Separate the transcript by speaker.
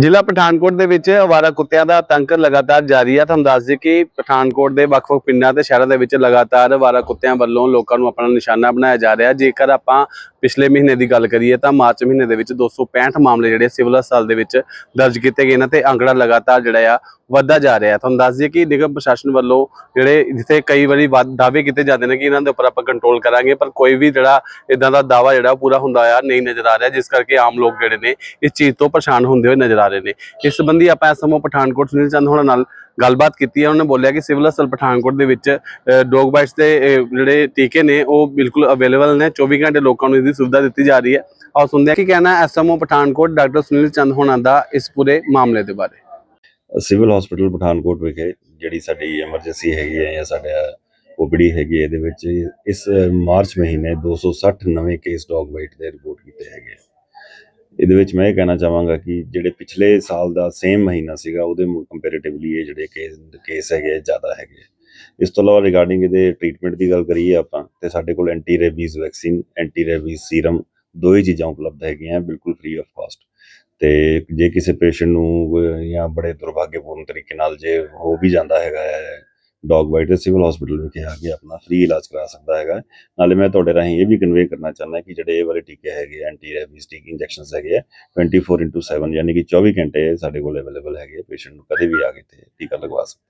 Speaker 1: ਜ਼ਿਲ੍ਹਾ ਪਠਾਨਕੋਟ ਦੇ ਵਿੱਚ ਅਵਾਰਾ ਕੁੱਤਿਆਂ ਦਾ ਆਤੰਕ ਲਗਾਤਾਰ ਜਾਰੀ ਹੈ ਤੁਹਾਨੂੰ ਦੱਸ ਦਈਏ ਕਿ ਪਠਾਨਕੋਟ ਦੇ ਵੱਖ-ਵੱਖ ਪਿੰਡਾਂ ਤੇ ਸ਼ਹਿਰਾਂ ਦੇ ਵਿੱਚ ਲਗਾਤਾਰ ਅਵਾਰਾ ਕੁੱਤਿਆਂ ਵੱਲੋਂ ਲੋਕਾਂ ਨੂੰ ਆਪਣਾ ਨਿਸ਼ਾਨਾ ਬਣਾਇਆ ਜਾ ਰਿਹਾ। ਜੇਕਰ ਆਪਾਂ ਪਿਛਲੇ ਮਹੀਨੇ ਦੀ ਗੱਲ ਕਰੀਏ ਤਾਂ ਮਾਰਚ ਮਹੀਨੇ ਦੇ ਵਿੱਚ 265 ਮਾਮਲੇ ਜਿਹੜੇ ਸਿਵਲ ਹਸਪਤਾਲ ਦੇ ਵਿੱਚ ਦਰਜ ਕੀਤੇ ਗਏ ਨੇ ਤੇ ਅੰਕੜਾ ਲਗਾਤਾਰ ਜਿਹੜਾ ਆ ਵੱਧਦਾ ਜਾ ਰਿਹਾ। ਤੁਹਾਨੂੰ ਦੱਸ ਦਈਏ ਕਿ ਨਿਗਮ ਪ੍ਰਸ਼ਾਸਨ ਵੱਲੋਂ ਜਿਹੜੇ ਜਿੱਥੇ ਕਈ ਵਾਰੀ ਵਾਅ- ਦਾਅਵੇ ਕੀਤੇ ਜਾਂਦੇ ਨੇ ਕਿ ਇਹਨਾਂ ਦੇ ਉੱਪਰ ਆਪਾਂ ਕੰਟਰੋਲ ਕਰਾਂਗੇ, ਪਰ ਕੋਈ ਵੀ ਜਿਹੜਾ ਇਦਾਂ ਦਾ ਦਾਅਵਾ ਜਿਹੜਾ ਉਹ ਪੂਰਾ ਹੁੰਦਾ ਆ ਨਹੀਂ ਨਜ਼ਰ ਆ ਰਿਹਾ, ਜਿਸ ਕਰਕੇ ਆਮ ਲੋਕ ਜਿਹੜੇ ਨੇ ਇਸ ਚੀਜ਼ ਤੋਂ ਪਰੇਸ਼ਾਨ ਹੁੰਦੇ ਹੋਏ ਨਜ਼ਰ ਆ ਰਹੇ ਨੇ। ਇਸ ਸੰਬੰਧੀ ਆਪਾਂ ਇਸ ਸਮੇਂ ਪਠਾਨਕੋਟ ਸੁਨੀਲ ਚੰਦ ਹੋਣਾ ਨਾਲ ਗੱਲਬਾਤ ਕੀਤੀ ਹੈ ਉਹਨਾਂ ਨੇ ਬੋਲਿਆ ਕਿ ਸਿਵਲ ਹਸਪਤਾਲ ਪਠਾਨਕੋਟ ਦੇ ਵਿੱਚ ਡੌਗ ਬਾਈਟਸ ਦੇ ਜਿਹੜੇ ਟੀਕੇ ਨੇ ਉਹ ਬਿਲਕੁਲ ਅਵੇਲੇਬਲ ਨੇ 24 ਘੰਟੇ ਲੋਕਾਂ ਨੂੰ ਦੀ ਸੁਵਿਧਾ ਦਿੱਤੀ ਜਾ ਰਹੀ ਹੈ। ਆਓ ਸੁਣਦੇ ਹਾਂ ਕੀ ਕਹਿਣਾ ਐਸਐਮਓ ਪਠਾਨਕੋਟ ਡਾਕਟਰ ਸੁਨੀਲ ਚੰਦ ਹੋਣਾ ਦਾ ਇਸ ਪੂਰੇ ਮਾਮਲੇ ਦੇ ਬਾਰੇ।
Speaker 2: ਸਿਵਲ ਹਸਪੀਟਲ ਪਠਾਨਕੋਟ ਵਿਖੇ ਜਿਹੜੀ ਸਾਡੀ ਐਮਰਜੈਂਸੀ ਹੈਗੀ ਹੈ ਜਾਂ ਸਾਡਾ ਓਪੀਡੀ ਹੈਗੀ ਇਹਦੇ ਵਿੱਚ ਇਸ ਮਾਰਚ ਮਹੀਨੇ 260 ਨਵੇਂ ਕੇਸ ਡੌਗ ਬਾਈਟ ਦੇ ਰਿਪੋਰਟ ਕੀਤੇ ਹੈਗੇ ਇਹਦੇ ਵਿੱਚ ਮੈਂ ਇਹ ਕਹਿਣਾ ਚਾਹਾਂਗਾ ਕਿ ਜਿਹੜੇ ਪਿਛਲੇ ਸਾਲ ਦਾ ਸੇਮ ਮਹੀਨਾ ਸੀਗਾ, ਉਹਦੇ ਕੰਪੈਰੀਟਿਵਲੀ ਇਹ ਜਿਹੜੇ ਕੇਸ ਕੇਸ ਹੈਗੇ ਜ਼ਿਆਦਾ ਹੈਗੇ ਇਸ ਤੋਂ ਇਲਾਵਾ ਰਿਗਾਰਡਿੰਗ ਇਹਦੇ ਟ੍ਰੀਟਮੈਂਟ ਦੀ ਗੱਲ ਕਰੀਏ ਆਪਾਂ, ਤੇ ਸਾਡੇ ਕੋਲ anti rabies vaccine anti rabies serum ਦੋ ਹੀ ਚੀਜ਼ਾਂ ਉਪਲਬਧ ਹੈਗੀਆਂ, ਬਿਲਕੁਲ ਫ੍ਰੀ ਆਫ ਕਾਸਟ ਤੇ ਜੇ ਕਿਸੇ ਪੇਸ਼ੈਂਟ ਨੂੰ ਜਾਂ ਬੜੇ ਦੁਰਭਾਗਿਆਪੂਰਨ ਤਰੀਕੇ ਨਾਲ ਜੇ ਹੋ ਵੀ ਜਾਂਦਾ ਹੈਗਾ ਹੈ ਡੌਗ ਬਾਈਟ ਤੇ ਸਿਵਲ ਹਸਪੀਟਲ ਵਿਖੇ ਆ ਕੇ ਆਪਣਾ ਫ੍ਰੀ ਇਲਾਜ ਕਰਾ ਸਕਦਾ ਹੈਗਾ ਨਾਲੇ ਮੈਂ ਤੁਹਾਡੇ ਰਾਹੀਂ ਇਹ ਵੀ ਕਨਵੇ ਕਰਨਾ ਚਾਹੁੰਦਾ ਕਿ ਜਿਹੜੇ ਇਹ ਵਾਲੇ ਟੀਕੇ ਹੈਗੇ ਐਂਟੀ ਰੈਬੀਜ਼ ਟੀਕੇ ਇੰਜੈਕਸ਼ਨਸ ਹੈਗੇ ਆ 24/7 ਯਾਨੀ ਕਿ 24 ਘੰਟੇ ਸਾਡੇ ਕੋਲ ਅਵੇਲੇਬਲ ਹੈਗੇ ਪੇਸ਼ੈਂਟ ਨੂੰ ਕਦੇ ਵੀ ਆ ਕੇ ਤੇ ਟੀਕਾ ਲਗਵਾ ਸਕਦਾ